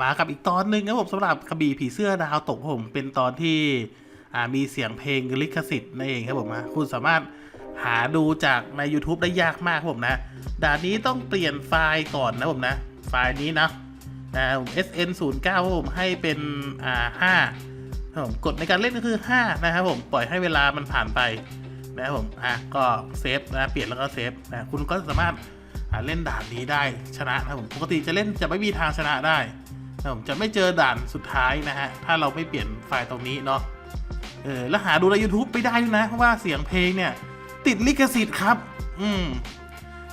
มากับอีกตอนหนึ่งครับผมสำหรับกระบี่ผีเสื้อดาวตกผมเป็นตอนที่มีเสียงเพลงลิขสิทธิ์นั่นเองครับผมนะคุณสามารถหาดูจากใน YouTube ได้ยากมากครับผมนะด่านนี้ต้องเปลี่ยนไฟล์ก่อนนะผมนะ ไฟล์นี้นะนะ sn 0 9ผมให้เป็นอ่า5ครับผมกดในการเล่นก็คือ 5 นะครับผมปล่อยให้เวลามันผ่านไปนะครับผมอะก็เซฟนะเปลี่ยนแล้วก็เซฟนะคุณก็สามารถเล่นด่านนี้ได้ชนะนะผมปกติจะเล่นจะไม่มีทางชนะได้ ผมจะไม่เจอด่านสุดท้ายนะฮะ ถ้าเราไม่เปลี่ยนไฟล์ตรงนี้เนาะเออแล้วหาดูใน YouTube ไม่ได้ด้วยนะ เพราะว่าเสียงเพลงเนี่ย ติดลิขสิทธิ์ครับ อืม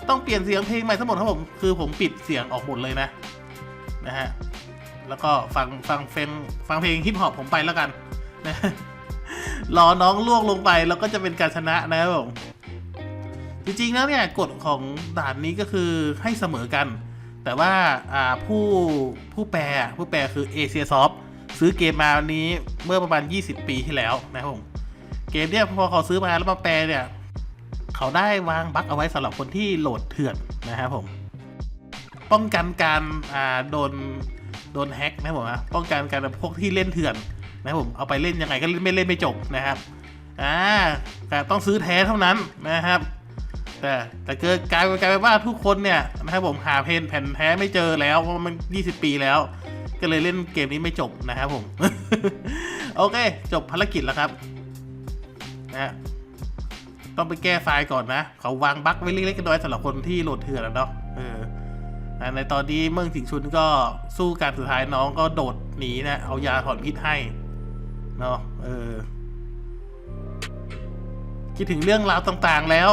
ต้องเปลี่ยนเสียงเพลงใหม่ทั้งหมดครับผม คือผมปิดเสียงออกหมดเลยนะ นะฮะ แล้วก็ฟังฟังเพลงฟังเพลงฮิปฮอปผมไปแล้วกันนะรอน้องล่วงลงไปแล้วก็จะเป็นการชนะนะครับผม จริงๆแล้วเนี่ยกฎของด่านนี้ก็คือให้เสมอกัน แต่ว่าผู้ผู้แปลผู้แปลคือเอเชียซอฟซื้อเกมมาวันนี้เมื่อประมาณ 20 ปีที่แล้วนะครับผมเกมเนี่ยพอเขาซื้อมาแล้วมาแปลเนี่ย เขาได้วางบั๊กเอาไว้สำหรับคนที่โหลดเถื่อนนะครับผม ป้องกันการโดนโดนแฮ็กนะผมนะป้องกันการพวกที่เล่นเถื่อนนะครับผมเอาไปเล่นยังไงก็เล่นไม่เล่นไม่จบนะครับอ่าแต่ต้องซื้อแท้เท่านั้นนะครับ แต่แต่เกิดกลายกลายเป็นว่าทุกคนเนี่ยนะครับผมหาเพนแผ่นแท้ไม่เจอแล้วเพราะมัน 20 ปีแล้ว ก็เลยเล่นเกมนี้ไม่จบนะครับผม โอเค จบภารกิจแล้วครับนะต้องไปแก้ไฟล์ก่อนนะ เขาวางบั๊กไว้เล็กๆน้อยๆสำหรับคนที่โหลดเถื่อนแล้วเนาะเออในตอนนี้เมืองสิงชุนก็สู้การสุดท้ายน้องก็โดดหนีนะ เอายาถอนพิษให้เนาะเออคิดถึงเรื่องราวต่างๆแล้ว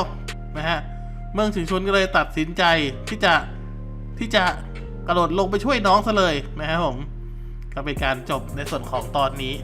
นะฮะ เมืองสิงชนก็เลยตัดสินใจที่จะที่จะกระโดดลงไปช่วยน้องซะเลยนะครับผม ก็เป็นการจบในส่วนของตอนนี้